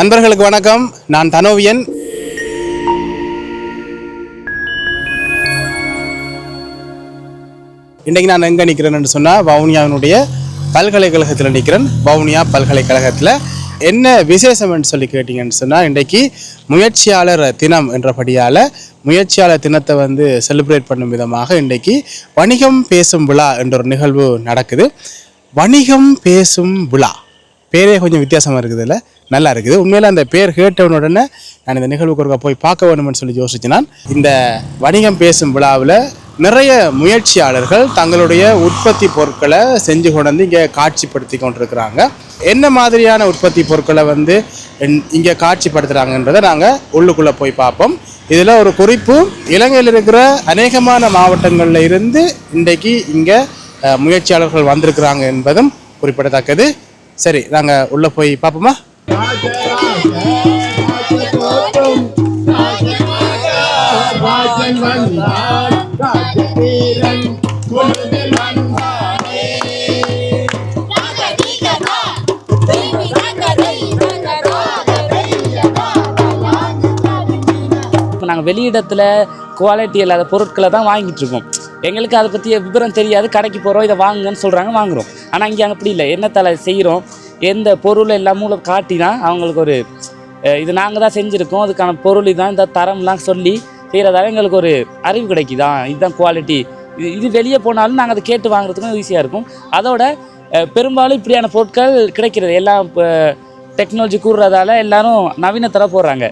நண்பர்களுக்கு வணக்கம். நான் தனோவியன். இன்றைக்கு நான் எங்கே நிற்கிறேன்னு சொன்னால் வவுனியாவினுடைய பல்கலைக்கழகத்தில் நிற்கிறேன் வவுனியா பல்கலைக்கழகத்தில். என்ன விசேஷம்னு சொல்லி கேட்டிங்கன்னு சொன்னால் இன்றைக்கு முயற்சியாளர் தினம் என்றபடியால் முயற்சியாளர் தினத்தை வந்து செலிப்ரேட் பண்ணும் விதமாக இன்றைக்கு வணிகம் பேசும் விழா என்ற ஒரு நிகழ்வு நடக்குது. வணிகம் பேசும் விழா. பேரே கொஞ்சம் வித்தியாசமாக இருக்குதுல்ல? நல்லா இருக்குது. உண்மையில் அந்த பேர் கேட்டவன உடனே நான் இந்த நிகழ்வுக்கு ஒருக்கா போய் பார்க்க வேணும்னு சொல்லி யோசிச்சு நான் இந்த வணிகம் பேசும் விழாவில் நிறைய முயற்சியாளர்கள் தங்களுடைய உற்பத்தி பொருட்களை செஞ்சு கொண்டு இங்கே காட்சிப்படுத்தி கொண்டிருக்கிறாங்க. என்ன மாதிரியான உற்பத்தி பொருட்களை வந்து இங்கே காட்சிப்படுத்துகிறாங்கன்றதை நாங்கள் உள்ளுக்குள்ளே போய் பார்ப்போம். இதில் ஒரு குறிப்பு இலங்கையில் இருக்கிற அநேகமான மாவட்டங்களில் இருந்து இன்றைக்கு இங்கே முயற்சியாளர்கள் வந்திருக்கிறாங்க என்பதும் குறிப்பிடத்தக்கது. சரி நாங்கள் உள்ளே போய் பார்ப்போமா? இப்போ நாங்கள் வெளியிடத்தில் குவாலிட்டி இல்லாத பொருட்களை தான் வாங்கிட்டு இருக்கோம். எங்களுக்கு அதை பற்றிய விவரம் தெரியாது. கடைக்கு போகிறோம் இதை வாங்குங்கன்னு சொல்கிறாங்க வாங்குறோம். ஆனால் இங்கே அப்படி இல்லை. என்ன தலை செய்கிறோம் எந்த பொருள் எல்லாம் மூலம் காட்டி தான் அவங்களுக்கு ஒரு இது நாங்கள் தான் செஞ்சுருக்கோம். அதுக்கான பொருள் இதான் இந்த தரம்லாம் சொல்லி செய்கிறதால எங்களுக்கு ஒரு அறிவு கிடைக்குதான் இதுதான் குவாலிட்டி இது இது வெளியே போனாலும் நாங்கள் அதை கேட்டு வாங்குறதுக்கும் ஈஸியாக இருக்கும். அதோட பெரும்பாலும் இப்படியான பொருட்கள் கிடைக்கிறது. எல்லாம் இப்போ டெக்னாலஜி கூடுறதால எல்லாரும் நவீனத்தர போடுறாங்க.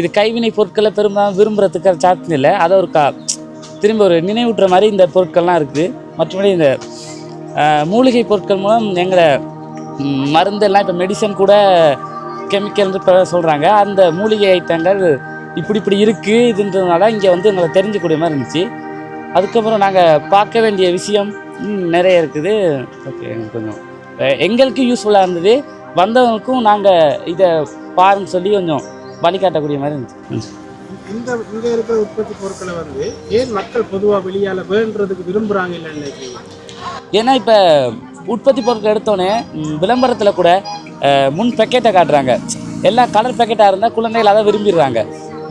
இது கைவினை பொருட்களை பெரும்பாலும் விரும்புகிறதுக்கு சாத்தியம் இல்லை. அதை ஒரு கா திரும்ப ஒரு நினைவூட்டுற மாதிரி இந்த பொருட்கள்லாம் இருக்குது மற்றபடி இந்த மூலிகை பொருட்கள் மூலம் எங்களை மருந்தெல்லாம் இப்போ மெடிசன் கூட கெமிக்கல் இப்போ சொல்கிறாங்க அந்த மூலிகை ஐட்டங்கள் இப்படி இப்படி இருக்குது இதுன்றதுனால இங்கே வந்து எங்களை தெரிஞ்சுக்கூடிய மாதிரி இருந்துச்சு. அதுக்கப்புறம் நாங்கள் பார்க்க வேண்டிய விஷயம் நிறைய இருக்குது. ஓகே கொஞ்சம் எங்களுக்கு யூஸ்ஃபுல்லாக இருந்தது. வந்தவங்களுக்கும் நாங்கள் இதை பாருன்னு சொல்லி கொஞ்சம் வழிகாட்டக்கூடிய மாதிரி இருந்துச்சு. இந்த இங்கே இருக்கிற உற்பத்தி பொருட்களை வந்து ஏன் மக்கள் பொதுவாக வெளியால் வேண்டுறதுக்கு விரும்புகிறாங்க இல்லைன்னு நினைக்கிறீங்க? ஏன்னா இப்போ உற்பத்தி பொருட்கள் எடுத்தோன்னே விளம்பரத்தில் கூட முன் பேக்கெட்டை காட்டுறாங்க. எல்லாம் கலர் பேக்கெட்டாக இருந்தால் குழந்தைகள் அதை விரும்பிடுறாங்க.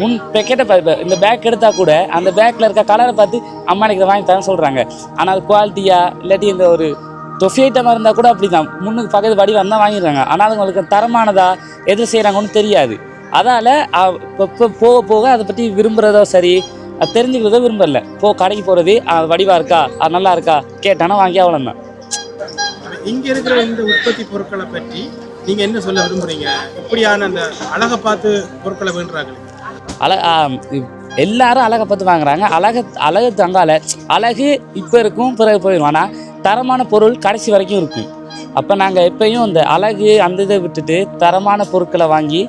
முன் பேக்கெட்டை இந்த பேக் எடுத்தால் கூட அந்த பேக்கில் இருக்க கலரை பார்த்து அம்மா எனக்கு வாங்கி தரேன் சொல்கிறாங்க ஆனால் அது குவாலிட்டியாக இல்லாட்டி இந்த ஒரு தொஃபி ஐட்டமாக இருந்தால் கூட அப்படி தான் முன்னுக்கு பக்கத்து வடிவம் தான் வாங்கிடுறாங்க. ஆனால் அதுங்களுக்கு தரமானதாக எது செய்கிறாங்கன்னு தெரியாது. அதால் இப்போ போக போக அதை பற்றி விரும்புகிறதோ சரி அது தெரிஞ்சுக்கிறதோ விரும்பல. போ கடைக்கு போகிறது வடிவாக இருக்கா அது நல்லா இருக்கா கேட்டானா வாங்கி அவ்வளோதான் இங்கே இருக்கிற இந்த உற்பத்தி பொருட்களை பற்றி நீங்கள் என்ன சொல்ல விரும்புகிறீங்க இப்படியான அந்த அழகை பார்த்து பொருட்களை வேண்டுறாங்களே. அழ எல்லாரும் அழகை பார்த்து வாங்குறாங்க. அழகு அழகு தங்கால அழகு இப்போ இருக்கும் பிறகு போயிடும். ஆனால் தரமான பொருள் கடைசி வரைக்கும் இருக்கும். அப்போ நாங்கள் எப்பயும் இந்த அழகு அந்த இதை விட்டுட்டு தரமான பொருட்களை வாங்கி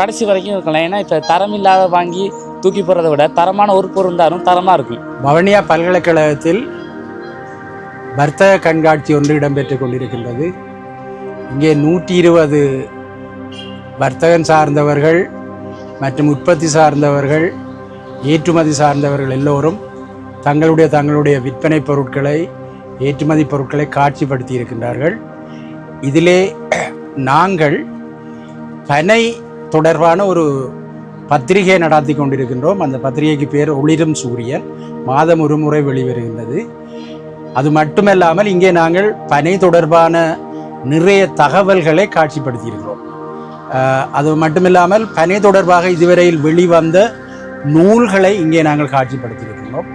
கடைசி வரைக்கும் இருக்கலாம். ஏன்னா இப்போ தரம் இல்லாத வாங்கி தூக்கி போடுறத விட தரமான ஒரு பொருள் இருந்தாலும் தரமாக இருக்கும். வவுனியா பல்கலைக்கழகத்தில் வர்த்தக கண்காட்சி ஒன்று இடம்பெற்றுக் கொண்டிருக்கின்றது. இங்கே நூற்றி இருபது வர்த்தகம் சார்ந்தவர்கள் மற்றும் உற்பத்தி சார்ந்தவர்கள் ஏற்றுமதி சார்ந்தவர்கள் எல்லோரும் தங்களுடைய தங்களுடைய விற்பனை பொருட்களை ஏற்றுமதி பொருட்களை காட்சிப்படுத்தி இருக்கின்றார்கள் இதிலே நாங்கள் பனை தொடர்பான ஒரு பத்திரிகை நடாத்தி கொண்டிருக்கின்றோம். அந்த பத்திரிகைக்கு பேர் ஒளிரும் சூரியன். மாதம் ஒரு முறை வெளிவருகின்றது. அது மட்டுமல்லாமல் இங்கே நாங்கள் பனை தொடர்பான நிறைய தகவல்களை காட்சிப்படுத்தியிருக்கிறோம். அது மட்டுமில்லாமல் பனை தொடர்பாக இதுவரையில் வெளிவந்த நூல்களை இங்கே நாங்கள் காட்சிப்படுத்தியிருக்கிறோம்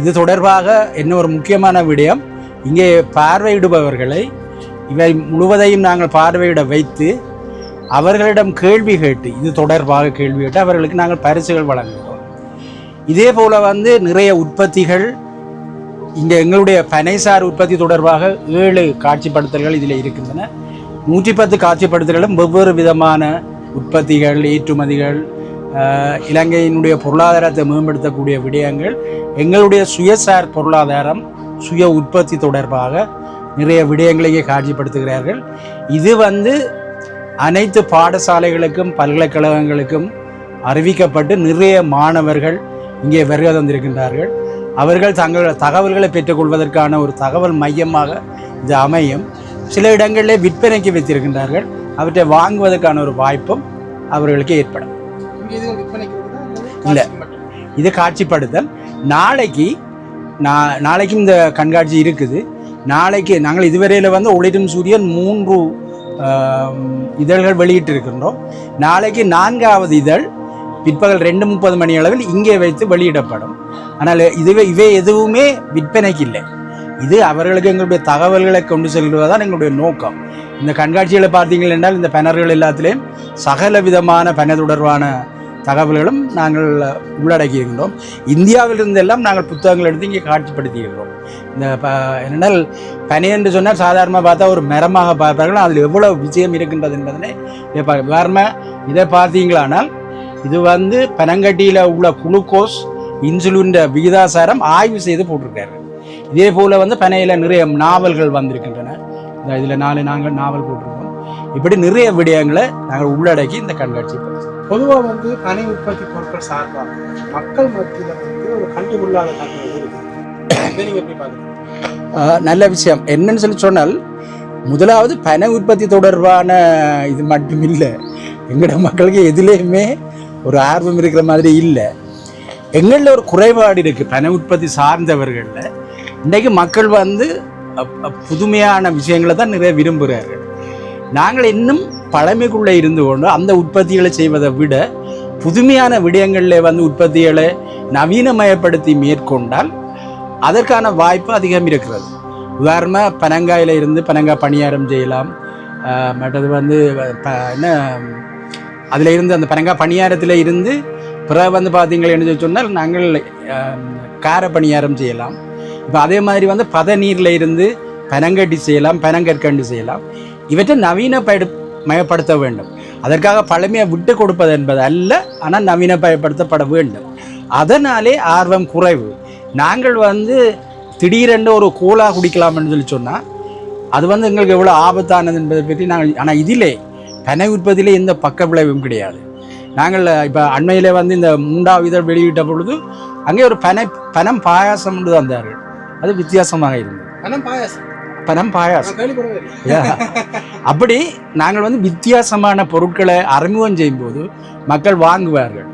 இது தொடர்பாக என்ன ஒரு முக்கியமான விடயம்? இங்கே பார்வையிடுபவர்களை இவை முழுவதையும் நாங்கள் பார்வையிட வைத்து அவர்களிடம் கேள்வி கேட்டு இது தொடர்பாக கேள்வி கேட்டு அவர்களுக்கு நாங்கள் பரிசுகள் வழங்குகிறோம். இதே போல் வந்து நிறைய உற்பத்திகள் இங்கே எங்களுடைய பனைசார் உற்பத்தி தொடர்பாக ஏழு காட்சிப்படுத்தல்கள் இதில் இருக்கின்றன. நூற்றி பத்து காட்சிப்படுத்தல்களும் வெவ்வேறு விதமான உற்பத்திகள் ஏற்றுமதிகள் இலங்கையினுடைய பொருளாதாரத்தை மேம்படுத்தக்கூடிய விடயங்கள் எங்களுடைய சுயசார் பொருளாதாரம் சுய உற்பத்தி தொடர்பாக நிறைய விடயங்களையே காட்சிப்படுத்துகிறார்கள். இது வந்து அனைத்து பாடசாலைகளுக்கும் பல்கலைக்கழகங்களுக்கும் அறிவிக்கப்பட்டு நிறைய மாணவர்கள் இங்கே வருகை தந்திருக்கின்றார்கள். அவர்கள் தங்கள் தகவல்களை பெற்றுக்கொள்வதற்கான ஒரு தகவல் மையமாக இது அமையும். சில இடங்களிலே விற்பனைக்கு வைத்திருக்கின்றார்கள். அவற்றை வாங்குவதற்கான ஒரு வாய்ப்பும் அவர்களுக்கு ஏற்படும். இல்ல. இது காட்சிப்படுத்தல். நாளைக்கு நா- நாளைக்கும் இந்த கண்காட்சி இருக்குது. நாளைக்கு நாங்கள் இதுவரையில் வந்து ஒளிரும் சூரியன் மூன்று இதழ்கள் வெளியிட்டிருக்கின்றோம். நாளைக்கு நான்காவது இதழ் பிற்பகல் ரெண்டு முப்பது மணி அளவில் இங்கே வைத்து வெளியிடப்படும். ஆனால் இதுவே இவை எதுவுமே விற்பனைக்கு இல்லை இது அவர்களுக்கு எங்களுடைய தகவல்களை கொண்டு செல்வதுதான் எங்களுடைய நோக்கம். இந்த கண்காட்சிகளை பார்த்தீங்கள் என்றால் இந்த பேனர்கள் எல்லாத்திலையும் சகல விதமான பண தொடர்பான தகவல்களும் நாங்கள் உள்ளடக்கி இருக்கின்றோம் இந்தியாவிலிருந்தெல்லாம் நாங்கள் புத்தகங்கள் எடுத்து இங்கே காட்சிப்படுத்தியிருக்கிறோம். இந்த ப என்னென்னால் பனை என்று சொன்னால் சாதாரணமாக பார்த்தா ஒரு மரமாக பார்ப்பார்கள். அதில் எவ்வளோ விஷயம் இருக்கின்றது என்பதனை இதை உதாரணமாக இதை பார்த்தீங்களானால் இது வந்து பனங்கட்டியில் உள்ள குளுக்கோஸ் இன்சுலின் விகிதாசாரம் ஆய்வு செய்து போட்டிருக்காரு. இதே போல் வந்து பனையில் நிறைய நாவல்கள் வந்திருக்கின்றன. இந்த இதில் நாலு நாங்கள் நாவல் போட்டிருக்கோம். இப்படி நிறைய விடயங்களை நாங்கள் உள்ளடக்கி இந்த கண்காட்சி பொதுவா வந்து பனை உற்பத்தி பொருட்கள் சார்பாக மக்கள் மத்தியில வந்து ஒரு கண்டுகொள்ளாத இருக்கு? நல்ல விஷயம். என்னன்னு சொல்லி சொன்னால் முதலாவது பனை உற்பத்தி தொடர்பான இது மட்டும் இல்லை. எங்களோட மக்களுக்கு எதுலேயுமே ஒரு ஆர்வம் இருக்கிற மாதிரி இல்லை. எங்களில் ஒரு குறைபாடு இருக்குது பனை உற்பத்தி சார்ந்தவர்களில். இன்றைக்கு மக்கள் வந்து புதுமையான விஷயங்களை தான் நிறைய விரும்புகிறார்கள். நாங்கள் இன்னும் பழமைக்குள்ளே இருந்து கொண்டு அந்த உற்பத்திகளை செய்வதை விட புதுமையான விடயங்களில் வந்து உற்பத்திகளை நவீனமயப்படுத்தி மேற்கொண்டால் அதற்கான வாய்ப்பு அதிகம் இருக்கிறது. உதாரணமாக பனங்காயில் இருந்து பனங்காய் பணியாரம் செய்யலாம். மற்றது வந்து ப என்ன அதில் இருந்து அந்த பனங்காய் பணியாரத்தில் இருந்து பிறகு வந்து பார்த்தீங்களேன்னு சொல்லி சொன்னால் நாங்கள் கார பணியாரம் செய்யலாம். இப்போ அதே மாதிரி வந்து பதநீரில் இருந்து பனங்கட்டி செய்யலாம் பனங்கற்கண்டு செய்யலாம். இவற்றை நவீனப்படு மயப்படுத்த வேண்டும். அதற்காக பழமையை விட்டு கொடுப்பது என்பது அல்ல ஆனால் நவீனமயப்படுத்தப்பட வேண்டும். அதனாலே ஆர்வம் குறைவு. நாங்கள் வந்து திடீரென்று ஒரு கோலா குடிக்கலாம்னு சொல்லி சொன்னால் அது வந்து எங்களுக்கு எவ்வளோ ஆபத்தானது என்பதை பற்றி நாங்கள் ஆனால் இதிலே பனை உற்பத்தியிலே எந்த பக்க விளைவும் கிடையாது. நாங்கள் இப்போ அண்மையில் வந்து இந்த மூன்றாவது இதழ் வெளியிட்ட பொழுது அங்கே ஒரு பனை பனம் பாயாசம் என்று தந்தார்கள். அது வித்தியாசமாக இருந்தது. பனம் பாயாசம்? பனம் Yeah. அப்படி நாங்கள் வந்து வித்தியாசமான பொருட்களை அறிமுகம் செய்யும்போது மக்கள் வாங்குவார்கள்.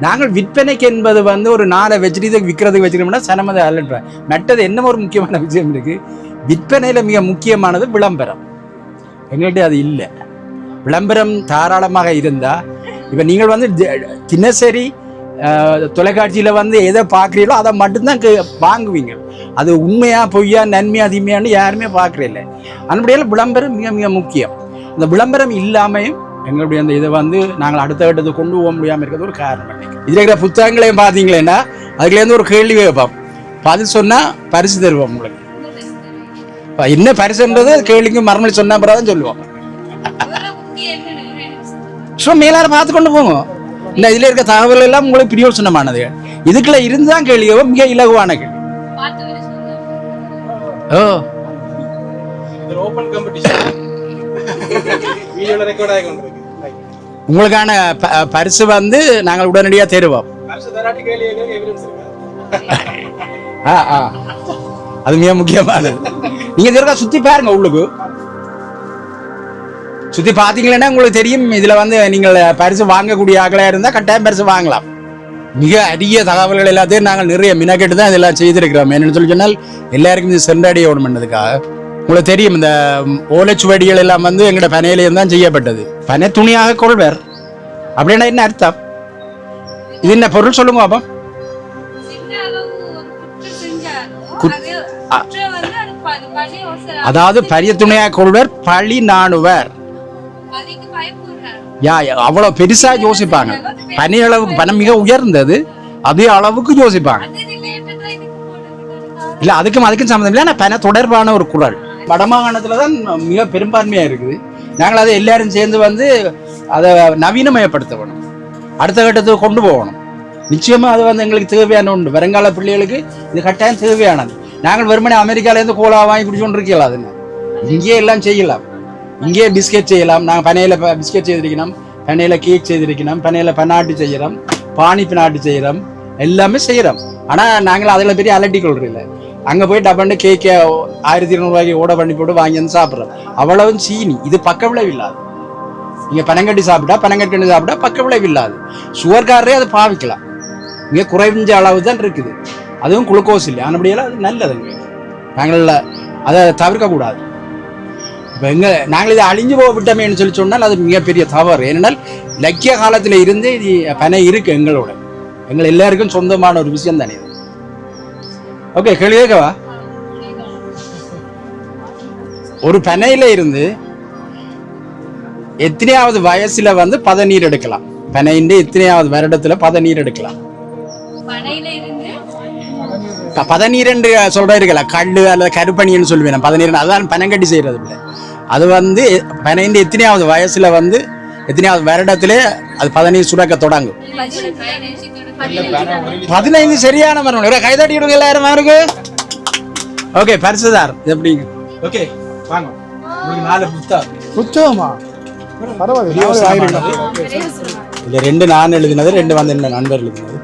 நாங்கள் விற்பனைக்கு என்பது வந்து ஒரு நாளை வச்சுட்டு இதை விற்கிறதுக்கு வச்சுக்கணும்னா சனமதை அல்லன்ற மற்றது என்ன ஒரு முக்கியமான விஷயம் இருக்கு? விற்பனையில் மிக முக்கியமானது விளம்பரம். எங்கள்கிட்ட அது இல்லை. விளம்பரம் தாராளமாக இருந்தால் இப்போ நீங்கள் வந்து தினசரி தொலைக்காட்சியில் வந்து எதை பார்க்குறீங்களோ அதை மட்டும்தான் வாங்குவீங்க. அது உண்மையா பொய்யா நன்மையா தீமையான்னு யாருமே பார்க்குறதில்ல. அதனுடைய விளம்பரம் மிக மிக முக்கியம். இந்த விளம்பரம் இல்லாமையும் எங்களுடைய அந்த இதை வந்து நாங்கள் அடுத்த கட்டத்துக்கு கொண்டு போக முடியாமல் இருக்கிறது ஒரு காரணம். இதில் இருக்கிற புத்தகங்களையும் பார்த்தீங்களேன்னா அதுலேருந்து ஒரு கேள்வி வைப்போம் பதில் சொன்னால் பரிசு தருவோம் உங்களுக்கு. என்ன பரிசுன்றது கேள்விக்கு மறுமொழி சொன்ன பிறகு தான் சொல்லுவோம். ஸோ மேலார பார்த்து கொண்டு போங்க. இந்த இதில் இருக்க தகவல் எல்லாம் உங்களுக்கு பிரயோசனமானது இதுக்குள்ள இருந்து தான் கேள்வியோ மிக இலகுவான கேள்வி. ஓ. உங்களுக்கான ப- பரிசு வந்து நாங்கள் உடனடியாக தருவோம் இருக்கா. ஆ ஆ. அது மிக முக்கியமானது. நீங்க இதற்கா சுத்தி பாருங்க உள்ளுக்கு. சுத்தி பாத்தீங்களன்னா உங்களுக்கு தெரியும். இதுல வந்து நீங்கள் பரிசு வாங்கக்கூடிய ஆக்களா இருந்தா கட்டாயம் பரிசு வாங்கலாம். மிக அரிய தகவல்கள் எல்லாத்தையும் நாங்கள் நிறைய மினக்கெட்டு தான் இதெல்லாம் செய்திருக்கிறோம். என்னன்னு சொல்லி சொன்னால் எல்லாருக்கும் இது சென்றடைய பண்ணதுக்காக உங்களுக்கு தெரியும் இந்த ஓலைச்சுவடிகள் எல்லாம் வந்து எங்களோட பனையிலேயும் தான் செய்யப்பட்டது. பனை துணியாக கொள்வர். அப்படின்னா என்ன அர்த்தம்? இது என்ன பொருள் சொல்லுங்க அ- அதாவது பரிய துணையாக கொள்வர் பழி நாணுவர். யா யா, அவ்வளவு பெருசா யோசிப்பாங்க. பனி அளவுக்கு பணம் மிக உயர்ந்தது. அதே அளவுக்கு யோசிப்பாங்க. இல்ல அதுக்கும் அதுக்கும் சம்மந்தம் இல்லை. ஆனால் பன தொடர்பான ஒரு குரல். வடமாகாணத்துல தான் மிக பெரும்பான்மையா இருக்குது. நாங்கள் அதை எல்லாரும் சேர்ந்து வந்து அதை நவீனமயப்படுத்த வேணும் அடுத்த கட்டத்துக்கு கொண்டு போகணும். நிச்சயமா அது வந்து எங்களுக்கு தேவையான உண்டு. வருங்கால பிள்ளைகளுக்கு இது கட்டாயம் தேவையானது. நாங்கள் வெறுமனே அமெரிக்காலேருந்து கோலா வாங்கி குடிச்சோண்டு இருக்கலாம் அதுங்க இங்கேயே எல்லாம் செய்யலாம். இங்கேயே பிஸ்கெட் செய்யலாம். நாங்கள் பனையில் பிஸ்கெட் செய்திருக்கணும் பனையில் கேக் செய்திருக்கணும் பனையில் பன்னாட்டு செய்கிறோம். பானி பினாட்டு செய்கிறோம். எல்லாமே செய்கிறோம். ஆனால் நாங்கள் அதில் பெரிய அலட்டி கொள்றதில்ல அங்கே போய் டப்பாண்டு கேக்கை ஆயிரத்தி இருநூறுவாய்க்கு ஓட பண்ணி போட்டு வாங்கி வந்து சாப்பிட்றோம். அவ்வளவும் சீனி. இது பக்க விளைவு இல்லாது. நீங்கள் பனங்கட்டி சாப்பிட்டா பனங்கட்டி சாப்பிட்டா பக்க விளைவு இல்லாது. சுகர்காரரே அதை பாவிக்கலாம். இங்கே குறைஞ்ச அளவு தான் இருக்குது. அதுவும் குளுக்கோஸ் இல்லை ஆனபடியெல்லாம் அது நல்லதுங்க நாங்கள் அதை தவிர்க்கக்கூடாது. எங்க நாங்கள் இதை அழிஞ்சு போக விட்டோமேன்னு சொல்லி சொன்னால் அது மிகப்பெரிய தவறு. ஏனென்றால் லக்கிய காலத்தில் இருந்து இது பனை இருக்கு எங்களோட. எங்கள் எல்லாருக்கும் சொந்தமான ஒரு விஷயம் தானே இது. ஓகே கேள்வி கேட்கவா? ஒரு பனையில இருந்து எத்தனையாவது வயசுல வந்து பதநீர் எடுக்கலாம். பனையின் எத்தனையாவது வருடத்துல பதநீர் எடுக்கலாம். பதநீர் என்று சொல்ற இருக்கல கல்லு அல்லது கருப்பணின்னு சொல்லுவேன். பதநீர் அதான் பனங்கட்டி செய்யறது இல்லை அது வந்து பனையின் எத்தனையாவது வயசுல வந்து எத்தனையாவது வருடத்திலே அது பதநீர் சுரக்க தொடங்கும். பதினைந்து சரியான மரம் கைதட்டி விடுங்க எல்லாரும் இருக்கு ஓகே பரிசுதார் எப்படி? ஓகே வாங்க. உங்களுக்கு நாலு புத்தகம். புத்தகமா? பரவாயில்ல இல்ல ரெண்டு நான் எழுதினது ரெண்டு வந்து என்ன நண்பர் எழுதினது?